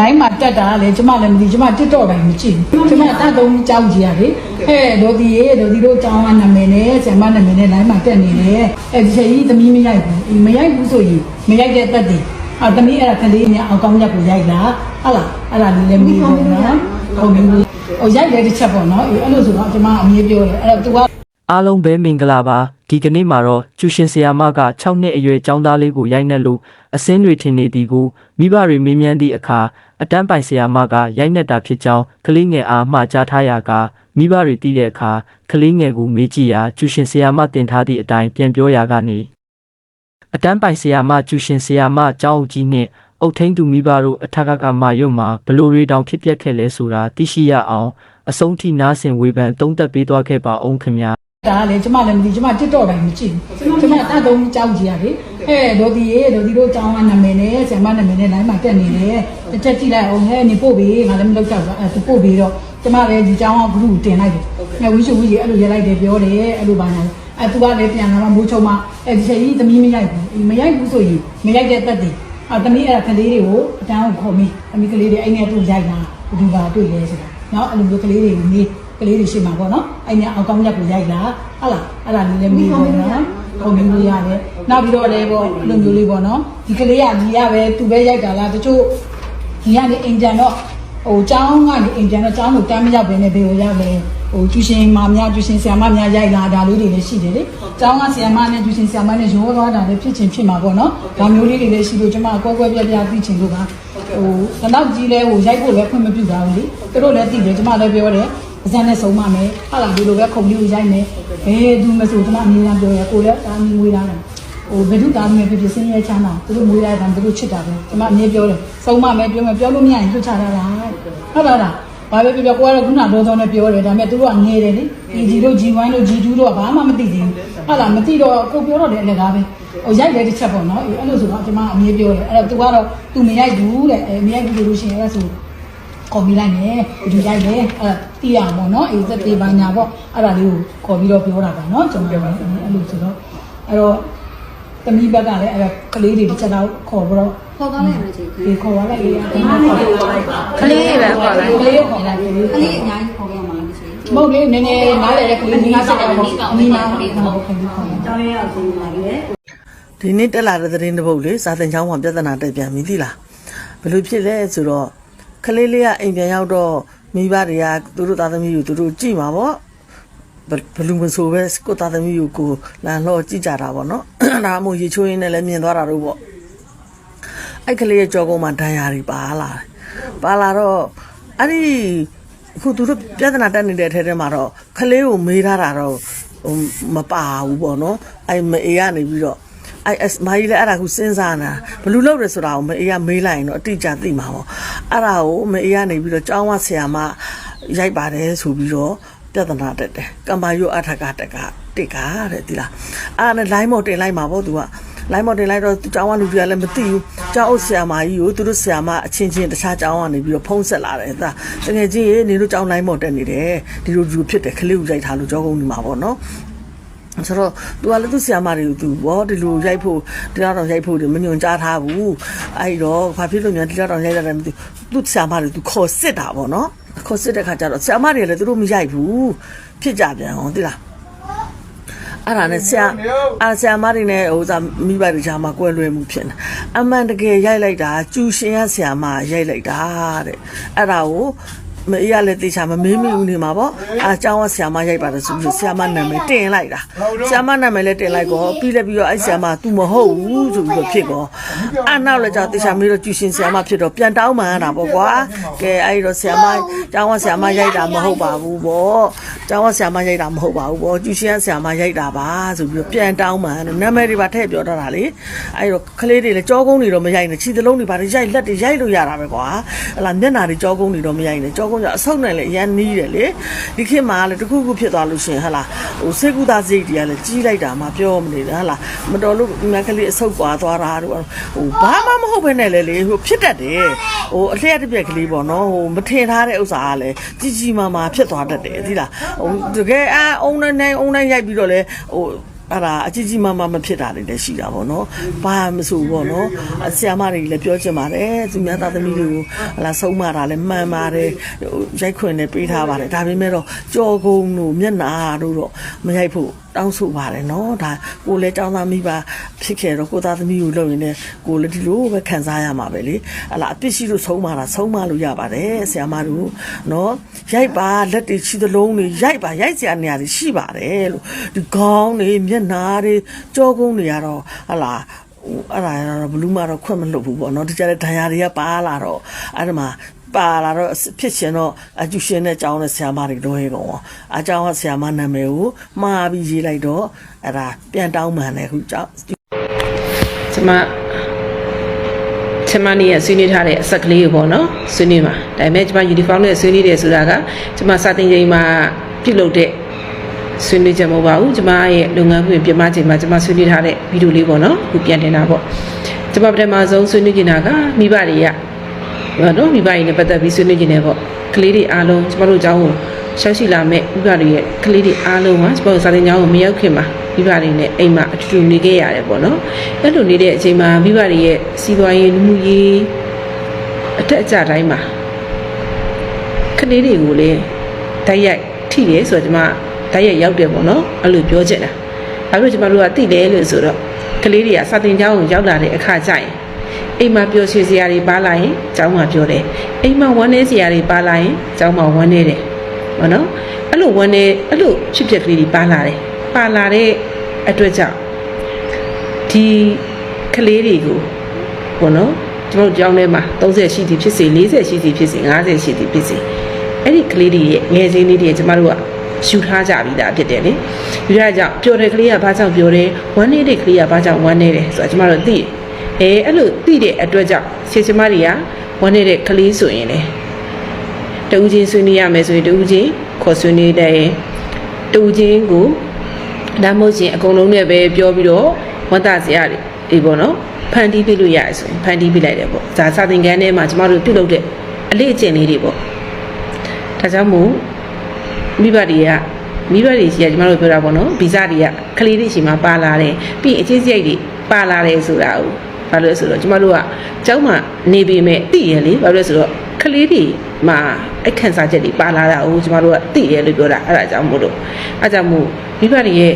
တိုင်းမှာတက်တာလေကျမလည်းမသိကျမတစ်တော့တိုင်းမကြည့်ဘူးကျမတတ်သုံးကြောင်းကြီးရလေဟဲ့ဒေါ်ဒီရေဒေါ်ဒီတို့ကြောင်းကနာမည်နဲ့ဆင်မနာမည်နဲ့တိုင်းမှာတက်နေတယ်အဲဒီချိန်ကြီးသမီးမရိုက်ဘူးမရိုက်ဘူးဆိုရင်မရိုက်တဲ့တက်တယ်အော်သမီးအဲ့ဒါကလေးနဲ့အောင်ကောင်းရက်ကိုရိုက်တာဟုတ်လားအဲ့ဒါလေးလည်းမီးဘူးနော်ဟုတ်ပြီဟိုရိုက်တဲ့တစ်ချက်ပေါ့နော်အေးအဲ့လိုဆိုတော့ကျမအမြင်ပြောတယ်အဲ့တော့ तू ကအားလုံးပဲမင်္ဂလာပါဒီကနေ့မှာတော့ကျူရှင်ဆရာမက6နှစ်အရွယ်ကျောင်းသားလေးကိုရိုက်နှက်လို့အစင်းတွေထင်နေသည်ကိုမိဘတွေမေးမြန်းသည့်အခါ အတန်းပိုင်ဆရာမကရိုက်နှက်တာဖြစ်ကြောင်းကလေးငယ်အားမှာကြားထားရာကမိဘတွေသိတဲ့အခါကလေးငယ်ကိုမေးကြည့်ရာကျူရှင်ဆရာမတင်ထားသည့်အတိုင်းပြန်ပြောရာကနေအတန်းပိုင်ဆရာမကျူရှင်ဆရာမကျောင်းအုပ်ကြီးနှင့်အုတ်ထင်းသူမိဘတို့အထက်ကကမာရွတ်မှာဘလို့တွေတောင်ဖြစ်ပျက်ခဲ့လဲဆိုတာသိရှိရအောင်အဆုံးထိနားဆင်ဝေဖန်သုံးသပ်ပေးသွားခဲ့ပါအောင်ခင်ဗျာဒါလည်းကျမလည်းမသိကျမတစ်တော့တိုင်းမကြည့်ဘူးကျမတတ်သုံးကြောင်းကြီးရလေ ဟဲ့ဒေါ်ဒီရေဒေါ်ဒီတို့ကြောင်းကနာမည်နဲ့ဆင်မနာမည်နဲ့တိုင်းမှာတက်နေတယ်တစ်ချက်ကြည့်လိုက်အောင်ဟဲ့နေပို့ပြီးငါလည်းမလုပ်တော့ဘူးအဲပို့ပြီးတော့ကျမလည်းဒီကြောင်းကဂရုတင်လိုက်တယ်ငါဝီရှူဝီကြီးအဲ့လိုရေးလိုက်တယ်ပြောတယ်အဲ့လိုပါညာအဲသူကလည်းပြန်လာတော့မိုးချုံမအဲဒီချိန်ကြီးသမီးမရိုက်ဘူးမရိုက်ဘူးဆိုရင်မရိုက်တဲ့တက်တယ်အော်သမီးအဲ့ဒါကလေးတွေကိုအတန်းကိုခေါ်မိသမီးကလေးတွေအဲ့နဲ့သူ့ရိုက်တာဘယ်သူကတွေ့လဲဆိုတာနော်အဲ့လိုမျိုးကလေးတွေကိုနေကလေးတွေရှိမှာပေါ့နော်အဲ့ညာအောင်ကောင်းရက်ကိုရိုက်တာဟုတ်လားအဲ့ဒါလေးလည်းမေးလို့နော် ပုံမျိုးလေးရတယ်နောက်ပြီးတော့လည်းပေါ့အဲ့လိုမျိုးလေးပေါ့နော်ဒီကလေးကဒီရပဲသူပဲရိုက်တာလားတချို့ဒီကနေအင်ဂျန်တော့ဟိုကျောင်းကနေအင်ဂျန်တော့ကျောင်းကိုတမ်းမရောက်ဘဲနဲ့ဘေကိုရောက်လေဟိုကျူရှင်မများကျူရှင်ဆရာမများရိုက်လာဒါလေးတွေလည်းရှိတယ်လေကျောင်းကဆရာမနဲ့ကျူရှင်ဆရာမနဲ့ရောသွားတာလည်းဖြစ်ချင်းဖြစ်မှာပေါ့နော်ဒါမျိုးလေးတွေလည်းရှိလို့ကျွန်မအကွဲကွဲပြားပြားသိချင်လို့ပါဟိုကတော့ကြီးလဲဟိုရိုက်ဖို့လည်းခွင့်မပြုတာဘူးလေသူတို့လည်းသိတယ်ကျွန်မလည်းပြောတယ် အစမ်းနဲ့ဆုံးမမယ်ဟုတ်လားဒီလိုပဲခုံလေးကိုရိုက်မယ်ဘယ်သူမဆိုကျွန်မအမြဲတမ်းပြောရကိုလည်းတာမီငွေသားတယ်ဟိုဘယ်သူတာမီဖြစ်ဖြစ်စင်းရဲချမ်းသာသူတို့ငွေသားတယ်သူတို့ချစ်တာပဲကျွန်မအမြဲပြောတယ်ဆုံးမမယ်ပြောမယ်ပြောလို့မရရင်လွတ်ချတာလားဟုတ်လားလားဘာပဲပြောပြောကိုကတော့ခုနတော့တော့နဲ့ပြောတယ်ဒါပေမဲ့သူတို့ကငဲတယ်လေဒီဂျီတို့ G1 တို့ G2 တို့ကဘာမှမသိသေးဘူးဟုတ်လားမသိတော့ကိုပြောတော့တယ်အလကားပဲဟိုရိုက်တယ်တစ်ချက်ပေါ့နော်အဲ့လိုဆိုတော့ကျွန်မအမြဲပြောတယ်အဲ့တော့ तू ကတော့ तू မရိုက်ဘူးတဲ့အဲမရိုက်ဘူးလို့ရှိရင်အဲ့ဒါဆို ခေါ်ပြီးလိုက်မယ်ဒီရိုက်တယ်အဲ့တီးရအောင်ပေါ့နော်အေးသက်သေးပါညာပေါ့အဲ့ဒါလေးကိုခေါ်ပြီးတော့ပြောတာပါနော်ကျွန်တော်လည်းအဲ့လိုဆိုတော့အဲ့တော့တမီးဘက်ကလည်းအဲ့ကလေးတွေတစ်ချက်တော့ခေါ်ပြီးတော့ခေါ်သွားလိုက်မယ်ချင်းဒီခေါ်ရလိုက်လေကလေးတွေပဲခေါ်လိုက်ကလေးခေါ်လိုက်လေကလေးအများကြီးခေါ်ရမှာလို့ရှိရင်မဟုတ်လေနည်းနည်းနားလေတဲ့ကလေးငါးဆက်တော့အမီနာဟုတ်ခေါ်ခေါ်ခေါ်တောင်းရအောင်ဆုံးလာပြီလေဒီနေ့တက်လာတဲ့သတင်းတစ်ပုဒ်လေစာသင်ကျောင်းမှာပြဿနာတက်ပြန်ပြီသိလားဘယ်လိုဖြစ်လဲဆိုတော့ ကလေးလေးကအိမ်ပြန်ရောက်တော့မိဘတွေကသူတို့သားသမီးကိုသူတို့ကြည့်မှာပေါ့ဘယ်ဘယ်လူမဆိုပဲကိုယ့်သားသမီးကိုကိုလန်လော့ကြည့်ကြတာပေါ့နော်ဒါမှမဟုတ်ရေချိုးရင်းနဲ့လည်းမြင်သွားတာတို့ပေါ့အဲ့ကလေးရဲ့ကြောကုန်းမှာဒဏ်ရာတွေပါလာတယ်ပါလာတော့အဲ့ဒီအခုသူတို့ပြဿနာတက်နေတဲ့အထဲထဲမှာတော့ကလေးကိုမေးထားတာတော့ဟိုမပါဘူးပေါ့နော်အဲ့မအေးကနေပြီးတော့ အဲ့အမကြီးလည်းအဲ့ဒါကိုစဉ်းစားနေတာဘယ်လူလုပ်ရဲဆိုတာကိုမအေးကမေးလိုက်ရင်တော့အတိအကျသိမှာပေါ့အဲ့ဒါကိုမအေးကနေပြီးတော့ကျောင်းဝဆရာမရိုက်ပါတယ်ဆိုပြီးတော့ပြဿနာတက်တယ်ကမ္ဘာရုပ်အထက်ကတက်ကတစ်ကားတဲ့ဒီလားအဲ့ဒါနဲ့ line မော်တင်လိုက်မှာပေါ့သူက line မော်တင်လိုက်တော့ကျောင်းကလူတွေကလည်းမသိဘူးကျောင်းအုပ်ဆရာမကြီးကိုသူတို့ဆရာမအချင်းချင်းတခြားကျောင်းကနေပြီးတော့ဖုံးဆက်လာတယ်ဒါတကယ်ကြီးရေနေတို့ကျောင်း line မော်တက်နေတယ်ဒီလိုဒီလိုဖြစ်တယ်ခလေးကိုရိုက်ထားလို့ကြောကုန်းနေမှာပေါ့နော် ဆိုတော့သူကလည်းသူဆရာမတွေသူဘောဒီလိုရိုက်ဖို့တရားတော်ရိုက်ဖို့ဒီမညွန်ကြားထားဘူးအဲ့တော့ဘာဖြစ်လို့များတရားတော်ရိုက်ရတယ်မသိဘူးသူဆရာမတွေသူခေါ်စစ်တာပေါ့နော်ခေါ်စစ်တဲ့ခါကျတော့ဆရာမတွေလည်းသူတို့မရိုက်ဘူးဖြစ်ကြပြန်အောင်သိလားအဲ့ဒါနဲ့ဆရာအာဆရာမတွေနဲ့ဟိုစာမိဘတွေကြားမှာကွဲလွဲမှုဖြစ်နေအမှန်တကယ်ရိုက်လိုက်တာကျူရှင်ရဆရာမရိုက်လိုက်တာတဲ့အဲ့ဒါကို မအေးရလည်းတေချာမမေးမိဘူးနေမှာပေါ့အာကျောင်းကဆရာမရိုက်ပါတယ်ဆိုပြီးဆရာမနာမည်တင်လိုက်တာဆရာမနာမည်လည်းတင်လိုက်ကောပြီးလည်းပြီးတော့အဲ့ဆရာမ तू မဟုတ်ဘူးဆိုပြီးတော့ဖြစ်ကောအဲ့နောက်လည်းကြောင့်တေချာမေးတော့ကျူရှင်ဆရာမဖြစ်တော့ပြန်တောင်းမှန်းတာပေါ့ကွာကဲအဲ့တော့ဆရာမကျောင်းကဆရာမရိုက်တာမဟုတ်ပါဘူးပေါ့ကျောင်းကဆရာမရိုက်တာမဟုတ်ပါဘူးပေါ့ကျူရှင်ကဆရာမရိုက်တာပါဆိုပြီးတော့ပြန်တောင်းမှန်းနာမည်တွေပါထည့်ပြောထားတာလေအဲ့တော့ကလေးတွေလည်းကြောကုန်းတွေတော့မရိုက်နဲ့ခြေသလုံးတွေပါရိုက်လက်တွေရိုက်လို့ရတာပဲကွာဟလာမျက်နာတွေကြောကုန်းတွေတော့မရိုက်နဲ့ကြောကုန်းကျအဆုတ်နဲ့လည်းအရန်နီးတယ်လေဒီခေတ်မှာလည်းတခုခုဖြစ်သွားလို့ရှင်ဟလာဟိုစေကူသားစိတ်တွေကလည်းကြီးလိုက်တာမှပြောမနေတယ်ဟလာမတော်လို့ငါကလေးအဆုတ်ကွာသွားတာတို့ဟိုဘာမှမဟုတ်ဘဲနဲ့လေလေဟိုဖြစ်တတ်တယ်ဟိုအလျှက်တစ်ပြက်ကလေးပေါ့နော်ဟိုမထင်ထားတဲ့ဥစ္စာကလည်းကြီးကြီးမားမားဖြစ်သွားတတ်တယ်သိလားဟိုတကယ်အာအုံနဲ့နဲ့အုံနဲ့ရိုက်ပြီးတော့လေဟို အဲ့ဒါအကြီးကြီးမားမားမဖြစ်တာတွေလည်းရှိတာပေါ့နော်။ဘာမဆိုပေါ့နော်။ဆရာမတွေလည်းပြောချင်ပါတယ်။သူများသားသမီးတွေကိုဟလာဆုံးမတာလည်းမှန်ပါတယ်။ဟိုရိုက်ခွင်နဲ့ပေးထားပါတယ်။ဒါပေမဲ့တော့ကြော်ကုန်းတို့မျက်နာတို့တော့မရိုက်ဖို့ တောင်းဆိုပါတယ်နော်။ဒါကိုလည်းတောင်းသားမိပါဖြစ်ခဲ့တော့ကိုသားသမီးကိုလုပ်ရင်လည်းကိုလည်းဒီလိုပဲခံစားရမှာပဲလေ။ဟလာအပြစ်ရှိလို့ဆုံးမတာဆုံးမလို့ရပါတယ်ဆရာမတို့နော်။ရိုက်ပါလက်တွေချီသလုံးတွေရိုက်ပါရိုက်စရာနေရာတွေရှိပါတယ်လို့ဒီခေါင်းတွေမျက်နာတွေကြောကုန်းတွေကတော့ဟလာဟိုအဲ့ဒါကတော့ဘလူးမတော့ခွင့်မလွတ်ဘူးပေါ့နော်ဒီကြတဲ့ဒဏ်ရာတွေကပါလာတော့အဲ့ဒါမှ ပါလာတော့ဖြစ်ရှင်တော့အကျူရှင်နဲ့ကြောင်းတဲ့ဆရာမတွေတော့ဟဲ့ကောင်အကြောင်းကဆရာမနာမည်ကိုမှားပြီးရေးလိုက်တော့အဲ့ဒါပြန်တောင်းမှန်တယ်ခုကြောင်းကျမကျမနေရဆွေးနွေးထားတဲ့အဆက်ကလေးကိုပေါ့နော်ဆွေးနွေးမှာဒါပေမဲ့ကျမ uniform နဲ့ဆွေးနွေးတယ်ဆိုတာကကျမစာတင်ချိန်မှာပြုလုပ်တဲ့ဆွေးနွေးချက်မဟုတ်ပါဘူးကျမရဲ့လုပ်ငန်းခွင်ပြင်ပချိန်မှာကျမဆွေးနွေးထားတဲ့ဗီဒီယိုလေးပေါ့နော်ခုပြန်တင်တာပေါ့ကျမပထမဆုံးဆွေးနွေးနေတာကမိဘတွေကဘာ နော်မိဘတွေနဲ့ပတ်သက်ပြီးဆွေးနွေးနေတယ်ပေါ့ကလေးတွေအားလုံးကျမတို့အကြောင်းကိုရှောက်ရှိလာမဲ့မိဘတွေရဲ့ကလေးတွေအားလုံးကကျမတို့စာတင်ကျောင်းကိုမရောက်ခင်မှာမိဘတွေနဲ့အိမ်မှာအတူတူနေခဲ့ရတယ်ပေါ့နော်အဲ့လိုနေတဲ့အချိန်မှာမိဘတွေရဲ့စီးပွားရေးလူမှုရေးအထက်အကျတိုင်းမှာကလေးတွေကိုလည်းတိုက်ရိုက်ထိတယ်ဆိုတော့ကျမတိုက်ရိုက်ရောက်တယ်ပေါ့နော်အဲ့လိုပြောချင်တာဘာလို့ကျမတို့ကသိတယ်လို့ဆိုတော့ကလေးတွေကစာတင်ကျောင်းကိုရောက်လာတဲ့အခါကျရင် အိမ်မှာပျော်ရွှင်စရာတွေပါလာရင်ကျောင်းမှာပြောတယ်အိမ်မှာဝမ်းနည်းစရာတွေပါလာရင်ကျောင်းမှာဝမ်းနည်းတယ်ပေါ့နော်အဲ့လိုဝမ်းနည်းအဲ့လိုဖြစ်ပျက်ကလေးတွေပါလာတယ်ပါလာတဲ့အတွက်ကြောင့်ဒီကလေးတွေကိုပေါ့နော်ကျွန်တော်တို့ကျောင်းထဲမှာ30ရှိသည်ဖြစ်စေ40ရှိသည်ဖြစ်စေ50ရှိသည်ဖြစ်စေအဲ့ဒီကလေးတွေရဲ့ငယ်ချင်းလေးတွေကျမတို့ကယူထားကြပြီးသားဖြစ်တယ်လေယူထားကြပျော်တဲ့ကလေးကဘာကြောင့်ပျော်တယ်ဝမ်းနေတဲ့ကလေးကဘာကြောင့်ဝမ်းနေတယ်ဆိုတာကျမတို့သိတယ် အဲအဲ့လိုသိတဲ့အတွက်ကြောင့်ဆေချမတွေကဝမ်းနေတဲ့ကလေးဆိုရင်လေတူးချင်းဆွေးနွေးရမယ်ဆိုရင်တူးချင်းခေါ်ဆွေးနွေးတဲ့တူးချင်းကိုဒါမှမဟုတ်ရှင်အကုန်လုံးနဲ့ပဲပြောပြီးတော့ဝတ်သားစရာတွေဒီပေါ့နော်ဖန်တီးပြလို့ရတယ်ဆိုရင်ဖန်တီးပြလိုက်တယ်ပေါ့ဒါစာသင်ခန်းထဲမှာကျမတို့ပြုလုပ်တဲ့အလေးအကျင့်လေးတွေပေါ့ဒါကြောင့်မို့မိဘတွေကမိဘတွေရှိရကျမတို့ပြောတာပေါ့နော်ဗီဇတွေကကလေးတွေရှိမှပါလာတယ်ပြီးရင်အချင်းစရိုက်တွေပါလာတယ်ဆိုတာကို ဘာလို့လဲဆိုတော့ကျမတို့ကကျောင်းမှာနေပေမဲ့သိရလေဘာလို့လဲဆိုတော့ကလေးတွေမှာအခန့်စားချက်တွေပါလာတာကိုကျမတို့ကသိတယ်လို့ပြောတာအဲ့ဒါကြောင့်မို့လို့အဲ့ဒါကြောင့်မို့မိဘတွေရဲ့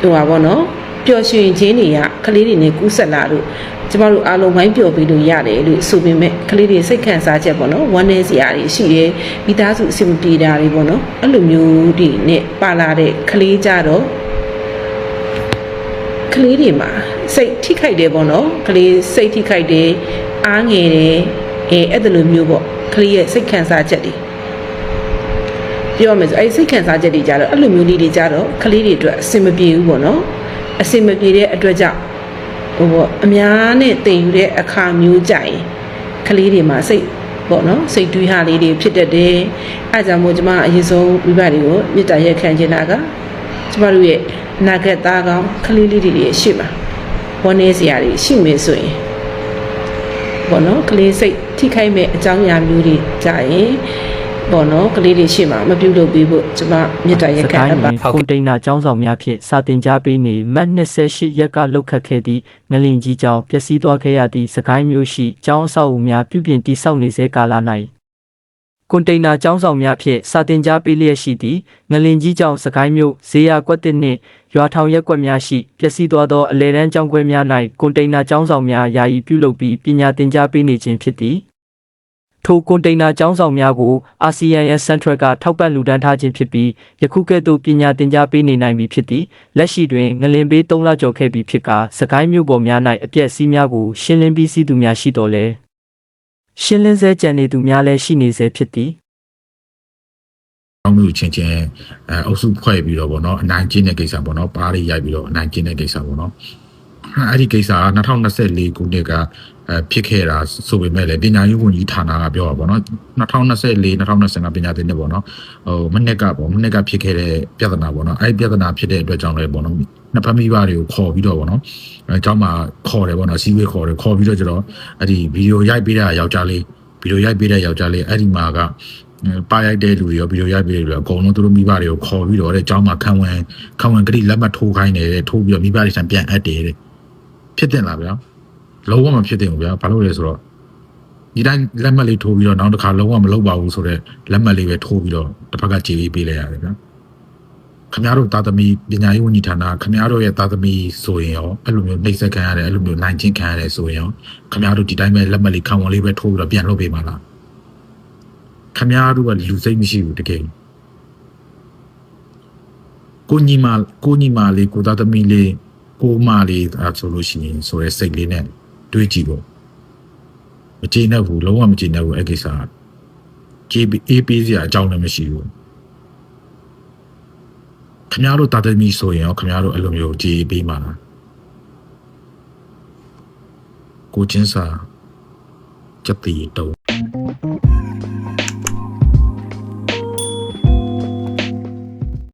ဟိုပါပေါ့နော်ပျော်ရွှင်ခြင်းတွေကကလေးတွေနဲ့ကူးဆက်လာလို့ကျမတို့အားလုံးဝိုင်းပျော်ပြီးလို့ရတယ်လို့ဆိုပေမဲ့ကလေးတွေစိတ်ခံစားချက်ပေါ့နော်ဝမ်းနည်းစရာတွေရှိတယ်မိသားစုအဆင်မပြေတာတွေပေါ့နော်အဲ့လိုမျိုးတွေနဲ့ပါလာတဲ့ကလေးကြတော့ကလေးတွေမှာ စိတ်ထိခိုက်တယ်ပေါ့နော်ကလေးစိတ်ထိခိုက်တယ်အားငယ်တယ်အဲအဲ့ဒါလိုမျိုးပေါ့ကလေးရဲ့စိတ်ခံစားချက်တွေပြောရမယ်ဆိုအဲ့ဒီစိတ်ခံစားချက်တွေကြတော့အဲ့လိုမျိုးလေးတွေကြတော့ကလေးတွေအတွက်အဆင်မပြေဘူးပေါ့နော်အဆင်မပြေတဲ့အတွက်ကြောင့်ဟိုပေါ့အများနဲ့တင်ယူတဲ့အခါမျိုးကြရင်ကလေးတွေမှာစိတ်ပေါ့နော်စိတ်တွေးဟာလေးတွေဖြစ်တတ်တယ်အဲဒါကြောင့်မို့ကျွန်မအရင်ဆုံးမိဘတွေကိုမေတ္တာရက်ခံချင်တာကကျမတို့ရဲ့အနာဂတ်သားကောင်းကလေးလေးတွေရဲ့ရှေ့မှာ ဝန်းနေစရာတွေရှိမယ်ဆိုရင်ပေါ့နော်ကလေးစိတ်ထိခိုက်မဲ့အကြောင်းအရာမျိုးတွေကြရင်ပေါ့နော်ကလေးတွေရှေ့မှာမပြုတ်လုပ်ပေးဖို့ကျွန်မမေတ္တာရက်ခံအပ်ပါကွန်တိန်နာကျောင်းဆောင်များဖြင့်စာတင်ကြားပေးနေမတ်28ရက်ကလောက်ခတ်ခဲ့သည့်ငလင်ကြီးကျောင်းပျက်စီးသွားခဲ့ရသည့်စကိုင်းမျိုးရှိကျောင်းအဆောက်အဦများပြုပြင်တည်ဆောက်နေစေကာလ၌ ကွန်တိန်နာကျောင်းဆောင်များဖြင့်စာတင်ကြားပေးလျက်ရှိသည့်ငလင်ကြီးကျောင်းစကိုင်းမျိုးဇေယျကွက်တစ်နှင့်ရွာထောင်ရက်ကွက်များရှိပျက်စီးသွားသောအလဲတန်းကျောင်းခွဲများ၌ကွန်တိန်နာကျောင်းဆောင်များယာယီပြုလုပ်ပြီးပညာသင်ကြားပေးနေခြင်းဖြစ်သည်ထိုကွန်တိန်နာကျောင်းဆောင်များကို ASEAN Central ကထောက်ပံ့လူဒန်းထားခြင်းဖြစ်ပြီးယခုကဲ့သို့ပညာသင်ကြားပေးနေနိုင်ပြီဖြစ်သည်လက်ရှိတွင်ငလင်ပေး3လကျော်ခဲ့ပြီဖြစ်ကာစကိုင်းမြို့ပေါ်များ၌အပြည့်အစည်းများကိုရှင်းလင်းပြီးစီးသူများရှိတော်လဲ ရှင်းလင်းစေကြံနေသူများလည်းရှိနေစေဖြစ်သည်အောင်းမျိုးချင်းချင်းအဲအုပ်စုဖွဲ့ပြီးတော့ဗောနော်အနိုင်ကျင်းတဲ့ကိစ္စဗောနော်ပါးတွေရိုက်ပြီးတော့အနိုင်ကျင်းတဲ့ကိစ္စဗောနော် အဲ့ဒီကိစ္စက2024ခုနှစ်ကဖြစ်ခဲ့တာဆိုပေမဲ့လည်းပညာရေးဝန်ကြီးဌာနကပြောတာပေါ့နော်2024 2025ပညာသင်နှစ်ပေါ့နော်ဟိုမနှစ်ကပေါ့မနှစ်ကဖြစ်ခဲ့တဲ့ပြဿနာပေါ့နော်အဲ့ဒီပြဿနာဖြစ်တဲ့အတွက်ကြောင့်လည်းပေါ့နော်နှစ်ဖက်မိဘတွေကိုခေါ်ပြီးတော့ပေါ့နော်အဲအကြောင်းမှာခေါ်တယ်ပေါ့နော်စီးဝေးခေါ်တယ်ခေါ်ပြီးတော့ကျတော့အဲ့ဒီဗီဒီယိုရိုက်ပေးတာယောက်ျားလေးဗီဒီယိုရိုက်ပေးတဲ့ယောက်ျားလေးအဲ့ဒီမှာကပါရိုက်တဲ့လူတွေရောဗီဒီယိုရိုက်ပေးတဲ့လူတွေအကုန်လုံးသူတို့မိဘတွေကိုခေါ်ပြီးတော့တဲ့အကြောင်းမှာခံဝန်ခံဝန်ကတိလက်မှတ်ထိုးခိုင်းတယ်တဲ့ထိုးပြီးတော့မိဘတွေဆံပြန်အပ်တယ်တဲ့ ဖြစ်တင်လားဗျာလုံးဝမဖြစ်တင်ဘူးဗျာဘာလို့လဲဆိုတော့ဒီတိုင်းလက်မှတ်လေးထိုးပြီးတော့နောက်တစ်ခါလုံးဝမလုပ်ပါဘူးဆိုတော့လက်မှတ်လေးပဲထိုးပြီးတော့တစ်ဖက်ကကြေးပေးလိုက်ရတယ်ဗျာခင်ဗျားတို့တာသမီပညာရေးဝန်ကြီးဌာနခင်ဗျားတို့ရဲ့တာသမီဆိုရင်ရောအဲ့လိုမျိုးနှိမ့်ဆက်ခံရတယ်အဲ့လိုမျိုးနိုင်ချင်းခံရတယ်ဆိုရင်ရောခင်ဗျားတို့ဒီတိုင်းပဲလက်မှတ်လေးခံဝန်လေးပဲထိုးပြီးတော့ပြန်လုပ်ပေးပါလားခမည်းတော်ကလူစိတ်မရှိဘူးတကယ်ကိုညီမကိုညီမလေးကိုသားသမီးလေး ကိုမလေးအဲဆိုလို့ရှိရင်ဆိုရဲစိတ်လေးနဲ့တွေးကြည့်ဖို့မကျေနပ်ဘူးလုံးဝမကျေနပ်ဘူးအဲ့ကိစ္စကကြေးအေးပေးစရာအကြောင်းလည်းမရှိဘူးခမည်းတော်သားသမီးဆိုရင်ရောခမည်းတော်အဲ့လိုမျိုးကြေးပေးမှာလားကိုချင်းစာချက်တီတုံး